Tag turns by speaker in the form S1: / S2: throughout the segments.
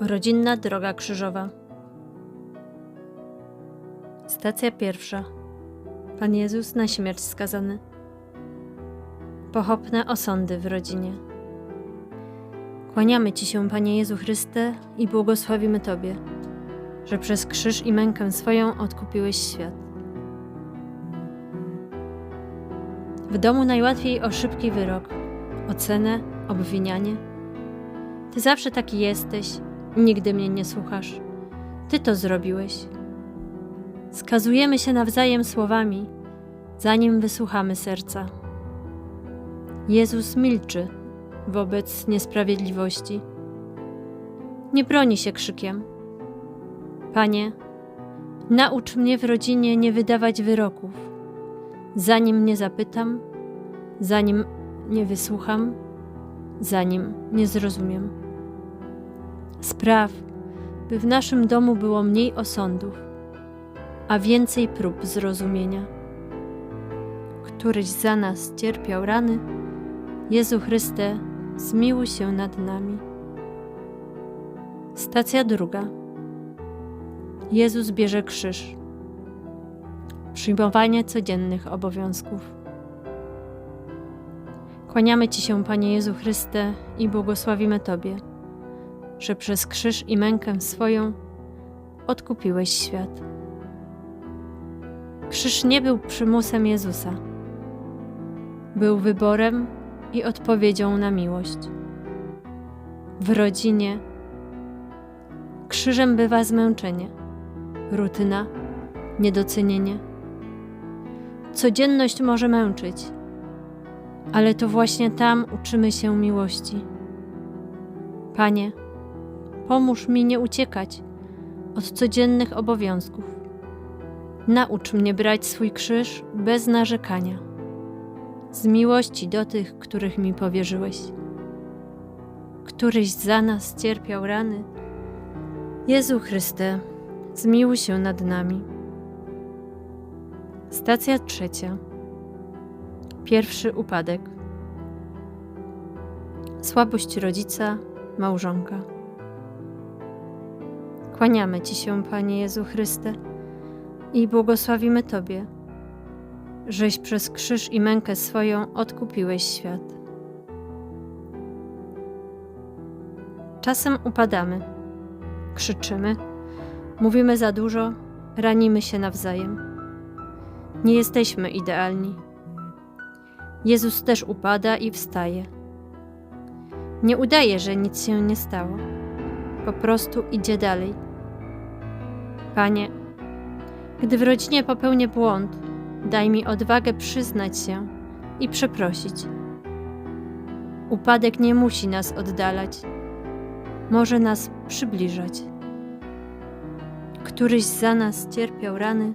S1: Rodzinna droga krzyżowa. Stacja pierwsza. Pan Jezus na śmierć skazany. Pochopne osądy w rodzinie. Kłaniamy Ci się, Panie Jezu Chryste, i błogosławimy Tobie, że przez krzyż i mękę swoją odkupiłeś świat. W domu najłatwiej o szybki wyrok, ocenę, obwinianie. Ty zawsze taki jesteś, nigdy mnie nie słuchasz. Ty to zrobiłeś. Skazujemy się nawzajem słowami, zanim wysłuchamy serca. Jezus milczy wobec niesprawiedliwości. Nie broni się krzykiem. Panie, naucz mnie w rodzinie nie wydawać wyroków, zanim nie zapytam, zanim nie wysłucham, zanim nie zrozumiem. Spraw, by w naszym domu było mniej osądów, a więcej prób zrozumienia. Któryś za nas cierpiał rany, Jezu Chryste, zmiłuj się nad nami. Stacja druga. Jezus bierze krzyż. Przyjmowanie codziennych obowiązków. Kłaniamy Ci się, Panie Jezu Chryste, i błogosławimy Tobie, że przez krzyż i mękę swoją odkupiłeś świat. Krzyż nie był przymusem Jezusa, był wyborem i odpowiedzią na miłość. W rodzinie krzyżem bywa zmęczenie, rutyna, niedocenienie. Codzienność może męczyć, ale to właśnie tam uczymy się miłości. Panie, pomóż mi nie uciekać od codziennych obowiązków. Naucz mnie brać swój krzyż bez narzekania, z miłości do tych, których mi powierzyłeś. Któryś za nas cierpiał rany. Jezu Chryste, zmiłuj się nad nami. Stacja trzecia. Pierwszy upadek. Słabość rodzica, małżonka. Kłaniamy Ci się, Panie Jezu Chryste, i błogosławimy Tobie, żeś przez krzyż i mękę swoją odkupiłeś świat. Czasem upadamy, krzyczymy, mówimy za dużo, ranimy się nawzajem. Nie jesteśmy idealni. Jezus też upada i wstaje. Nie udaje, że nic się nie stało. Po prostu idzie dalej. Panie, gdy w rodzinie popełnię błąd, daj mi odwagę przyznać się i przeprosić. Upadek nie musi nas oddalać, może nas przybliżać. Któryś za nas cierpiał rany,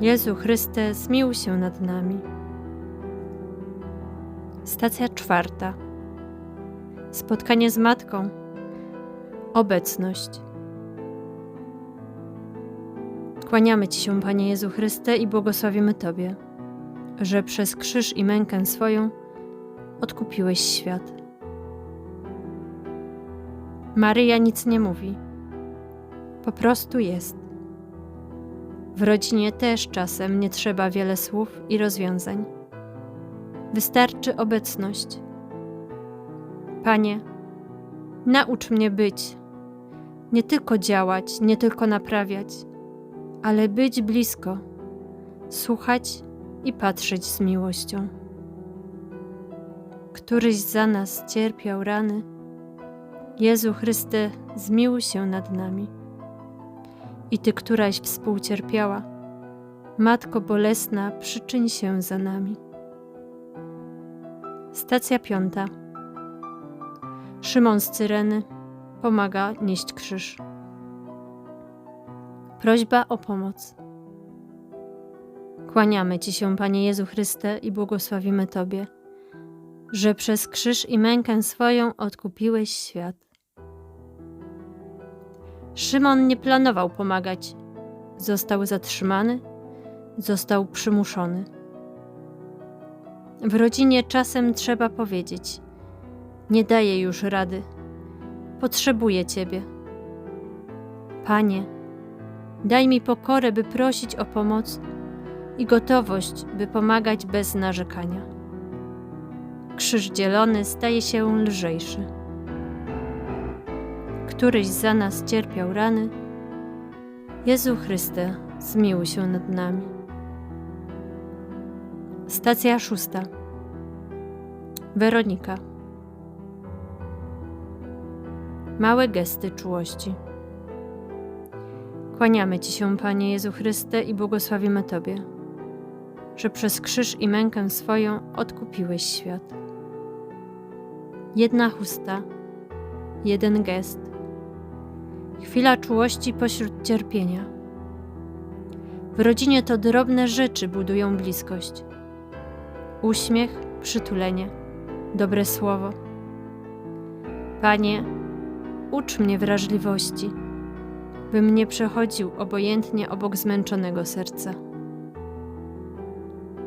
S1: Jezu Chryste, zmiłuj się nad nami. Stacja czwarta. Spotkanie z Matką. Obecność. Kłaniamy Ci się, Panie Jezu Chryste, i błogosławimy Tobie, że przez krzyż i mękę swoją odkupiłeś świat. Maryja nic nie mówi, po prostu jest. W rodzinie też czasem nie trzeba wiele słów i rozwiązań. Wystarczy obecność. Panie, naucz mnie być, nie tylko działać, nie tylko naprawiać ale być blisko, słuchać i patrzeć z miłością. Któryś za nas cierpiał rany, Jezu Chryste, zmiłuj się nad nami. I Ty, któraś współcierpiała, Matko Bolesna, przyczyń się za nami. Stacja piąta. Szymon z Cyreny pomaga nieść krzyż. Prośba o pomoc. Kłaniamy Ci się, Panie Jezu Chryste, i błogosławimy Tobie, że przez krzyż i mękę swoją odkupiłeś świat. Szymon nie planował pomagać. Został zatrzymany, został przymuszony. W rodzinie czasem trzeba powiedzieć: Nie daję już rady, potrzebuję Ciebie Panie, daj mi pokorę, by prosić o pomoc i gotowość, by pomagać bez narzekania. Krzyż dzielony staje się lżejszy. Któryś za nas cierpiał rany, Jezu Chryste, zmiłuj się nad nami. Stacja szósta. Weronika. Małe gesty czułości. Kłaniamy Ci się, Panie Jezu Chryste, i błogosławimy Tobie, że przez krzyż i mękę swoją odkupiłeś świat. Jedna chusta, jeden gest, chwila czułości pośród cierpienia. W rodzinie to drobne rzeczy budują bliskość. Uśmiech, przytulenie, dobre słowo. Panie, ucz mnie wrażliwości, bym nie przechodził obojętnie obok zmęczonego serca.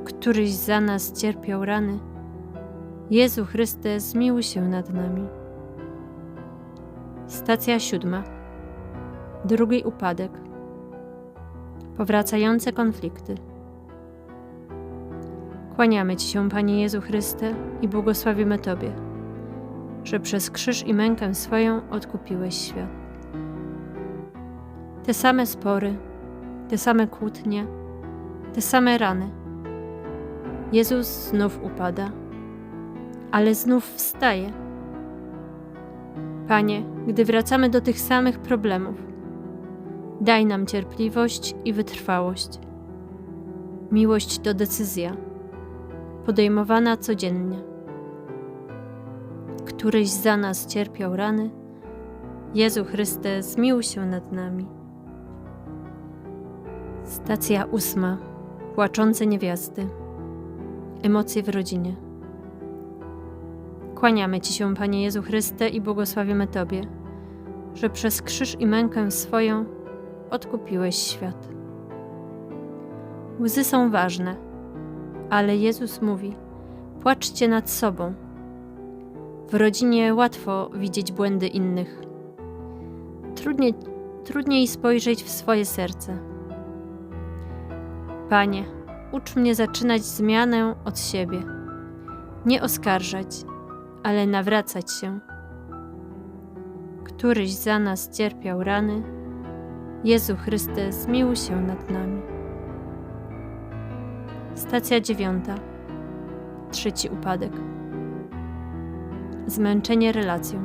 S1: Któryś za nas cierpiał rany, Jezu Chryste, zmiłuj się nad nami. Stacja siódma. Drugi upadek. Powracające konflikty. Kłaniamy Ci się, Panie Jezu Chryste, i błogosławimy Tobie, że przez krzyż i mękę swoją odkupiłeś świat. Te same spory, te same kłótnie, te same rany. Jezus znów upada, ale znów wstaje. Panie, gdy wracamy do tych samych problemów, daj nam cierpliwość i wytrwałość. Miłość to decyzja, podejmowana codziennie. Któryś za nas cierpiał rany, Jezu Chryste, zmiłuj się nad nami. Stacja ósma. Płaczące niewiasty. Emocje w rodzinie. Kłaniamy Ci się, Panie Jezu Chryste, i błogosławimy Tobie, że przez krzyż i mękę swoją odkupiłeś świat. Łzy są ważne, ale Jezus mówi: płaczcie nad sobą. W rodzinie łatwo widzieć błędy innych. Trudniej, trudniej spojrzeć w swoje serce. Panie, ucz mnie zaczynać zmianę od siebie. Nie oskarżać, ale nawracać się. Któryś za nas cierpiał rany, Jezu Chryste, zmiłuj się nad nami. Stacja dziewiąta. Trzeci upadek. Zmęczenie relacją.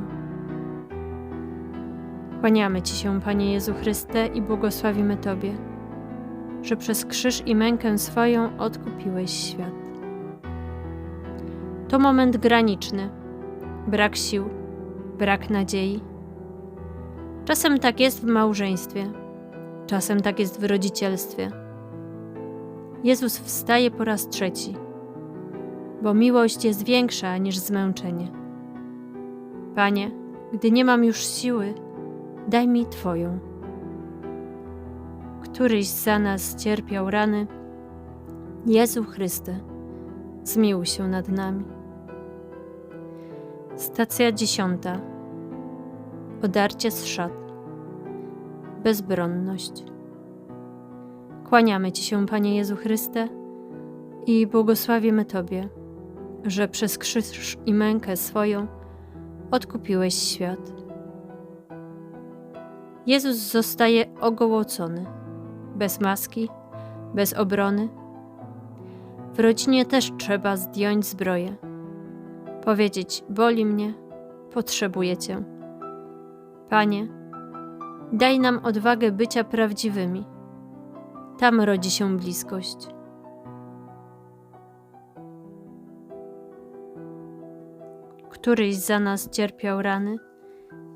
S1: Kłaniamy Ci się, Panie Jezu Chryste, i błogosławimy Tobie, że przez krzyż i mękę swoją odkupiłeś świat. To moment graniczny, brak sił, brak nadziei. Czasem tak jest w małżeństwie, czasem tak jest w rodzicielstwie. Jezus wstaje po raz trzeci, bo miłość jest większa niż zmęczenie. Panie, gdy nie mam już siły, daj mi Twoją. Któryś za nas cierpiał rany, Jezu Chryste, zmiłuj się nad nami. Stacja dziesiąta. Odarcie z szat. Bezbronność. Kłaniamy Ci się, Panie Jezu Chryste, i błogosławimy Tobie, że przez krzyż i mękę swoją odkupiłeś świat. Jezus zostaje ogołocony, bez maski, bez obrony. W rodzinie też trzeba zdjąć zbroję powiedzieć: Boli mnie, potrzebuję Cię. Panie, daj nam odwagę bycia prawdziwymi. Tam rodzi się bliskość. Któryś za nas cierpiał rany,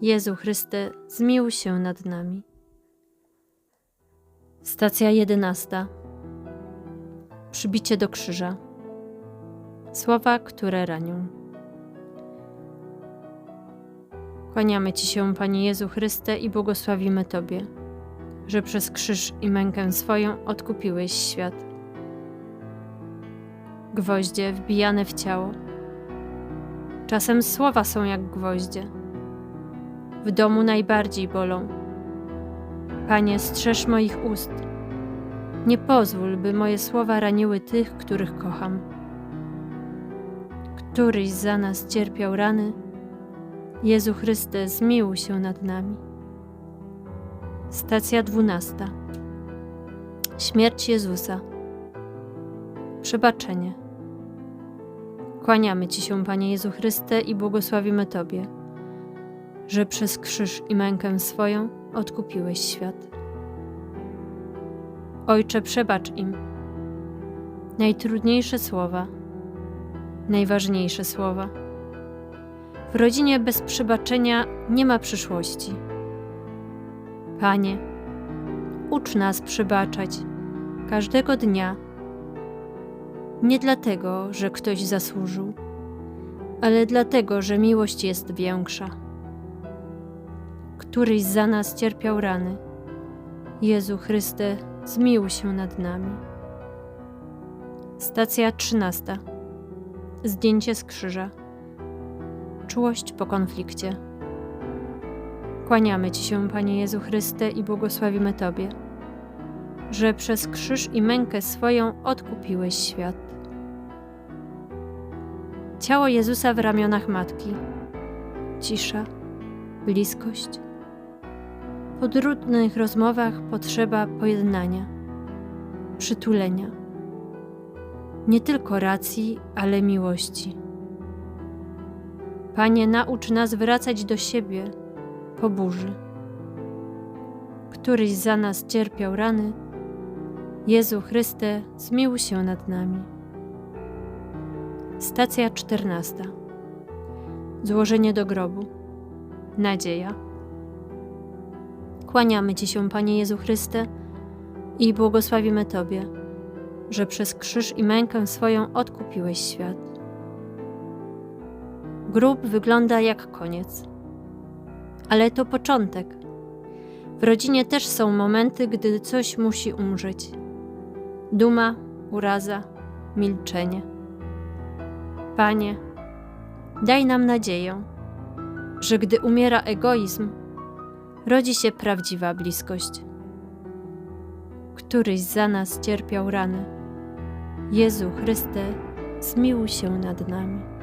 S1: Jezu Chryste, zmiłuj się nad nami. Stacja jedenasta. Przybicie do krzyża. Słowa, które ranią. Kłaniamy Ci się, Panie Jezu Chryste, i błogosławimy Tobie, że przez krzyż i mękę swoją odkupiłeś świat. Gwoździe wbijane w ciało. Czasem słowa są jak gwoździe. W domu najbardziej bolą. Panie, strzeż moich ust. Nie pozwól, by moje słowa raniły tych, których kocham. Któryś za nas cierpiał rany, Jezu Chryste, zmiłuj się nad nami. Stacja dwunasta. Śmierć Jezusa. Przebaczenie. Kłaniamy Ci się, Panie Jezu Chryste, i błogosławimy Tobie, że przez krzyż i mękę swoją odkupiłeś świat. Ojcze, przebacz im. Najtrudniejsze słowa, najważniejsze słowa. W rodzinie bez przebaczenia nie ma przyszłości. Panie, ucz nas przebaczać każdego dnia. Nie dlatego, że ktoś zasłużył, ale dlatego, że miłość jest większa. Któryś za nas cierpiał rany. Jezu Chryste, zmiłuj się nad nami. Stacja trzynasta. Zdjęcie z krzyża. Czułość po konflikcie. Kłaniamy Ci się, Panie Jezu Chryste, i błogosławimy Tobie, że przez krzyż i mękę swoją odkupiłeś świat. Ciało Jezusa w ramionach matki. Cisza, bliskość. Po trudnych rozmowach potrzeba pojednania, przytulenia. Nie tylko racji, ale miłości. Panie, naucz nas wracać do siebie po burzy. Któryś za nas cierpiał rany, Jezu Chryste, zmiłuj się nad nami. Stacja czternasta. Złożenie do grobu. Nadzieja. Kłaniamy Ci się, Panie Jezu Chryste, i błogosławimy Tobie, że przez krzyż i mękę swoją odkupiłeś świat. Grób wygląda jak koniec, ale to początek. W rodzinie też są momenty, gdy coś musi umrzeć. Duma, uraza, milczenie. Panie, daj nam nadzieję, że gdy umiera egoizm, rodzi się prawdziwa bliskość. Któryś za nas cierpiał rany. Jezu Chryste, zmiłuj się nad nami.